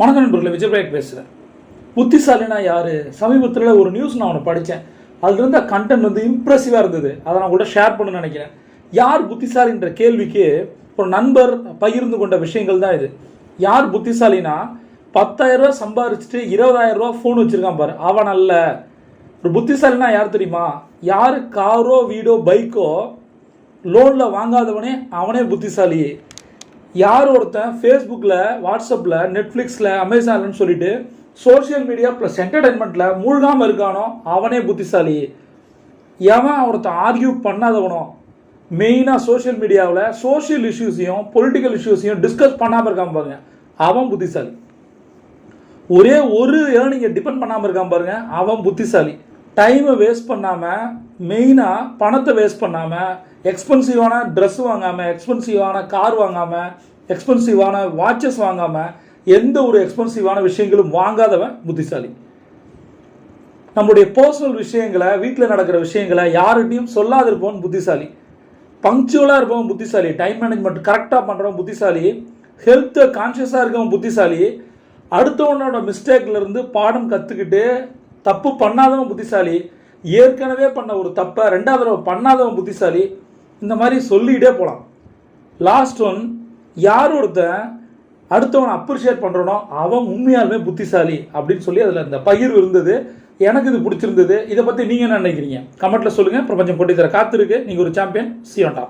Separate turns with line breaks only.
வணக்கம் நண்பர்களை விஜயபிரேக் பேசுகிறேன் புத்திசாலினா யார்? சமீபத்தில் ஒரு நியூஸ் நான் ஒன்று படித்தேன் அதுலேருந்து கண்டென்ட் வந்து இம்ப்ரெசிவாக இருந்தது. அதை நான் கூட ஷேர் பண்ண நினைக்கிறேன். யார் புத்திசாலின்ற கேள்விக்கு ஒரு நண்பர் பகிர்ந்து கொண்ட விஷயங்கள் தான் இது. யார் புத்திசாலினா பத்தாயிரம் ரூபா சம்பாரிச்சுட்டு இருபதாயிரம் ரூபா ஃபோன் வச்சுருக்கான் பாரு. அவன் அல்ல. ஒரு புத்திசாலினா யார் தெரியுமா? யார் காரோ வீடோ பைக்கோ லோனில் வாங்காதவனே அவனே புத்திசாலி. யார் ஒருத்தன் ஃபேஸ்புக்கில் வாட்ஸ்அப்பில் நெட்ஃப்ளிக்ஸில் அமேசான்லன்னு சொல்லிட்டு சோஷியல் மீடியா ப்ளஸ் என்டர்டைன்மெண்ட்டில் மூழ்காமல் இருக்கானோ அவனே புத்திசாலி. எவன் ஒருத்தன் ஆர்கியூ பண்ணாதவனோ மெயினாக சோஷியல் மீடியாவில் சோஷியல் இஷ்யூஸையும் பொலிட்டிக்கல் இஷ்யூஸையும் டிஸ்கஸ் பண்ணாமல் இருக்கான் பாருங்க. அவன் புத்திசாலி. ஒரே ஒரு ஏர்னிங்கை டிபெண்ட் பண்ணாமல் இருக்கான் பாருங்க அவன் புத்திசாலி. டைமை வேஸ்ட் பண்ணாமல் மெயினாக பணத்தை வேஸ்ட் பண்ணாமல் எக்ஸ்பென்சிவான ட்ரெஸ் வாங்காமல் எக்ஸ்பென்சிவான கார் வாங்காமல் எக்ஸ்பென்சிவான வாட்சஸ் வாங்காமல் எந்த ஒரு எக்ஸ்பென்சிவான விஷயங்களும் வாங்காதவன் புத்திசாலி. நம்முடைய பர்சனல் விஷயங்களை வீட்டில் நடக்கிற விஷயங்களை யார்கிட்டையும் சொல்லாது இருப்பவன் புத்திசாலி. பங்க்சுவலாக இருப்பவன் புத்திசாலி. டைம் மேனேஜ்மெண்ட் கரெக்டாக பண்ணுறவன் புத்திசாலி. ஹெல்த்தை கான்ஷியஸாக இருக்கவன் புத்திசாலி. அடுத்தவனோட மிஸ்டேக்ல இருந்து பாடம் கற்றுக்கிட்டு தப்பு பண்ணாதவன் புத்திசாலி ஏற்கனவே பண்ண ஒரு தப்பை ரெண்டாவது தடவை பண்ணாதவன் புத்திசாலி இந்த மாதிரி சொல்லிகிட்டே போகலாம் லாஸ்ட் ஒன் யார் ஒருத்தன் அடுத்தவனை அப்ரிஷியேட் பண்ணுறனோ அவன் உண்மையாலுமே புத்திசாலி அப்படின்னு சொல்லி அதில் இந்த பகிர்வு இருந்தது. எனக்கு இது பிடிச்சிருந்தது. இதை பற்றி நீங்கள் என்ன நினைக்கிறீங்க? கமெண்ட்டில் சொல்லுங்கள் பிரபஞ்சம் போட்டி தர காத்திருக்கு நீங்கள் ஒரு சாம்பியன் சியோண்டா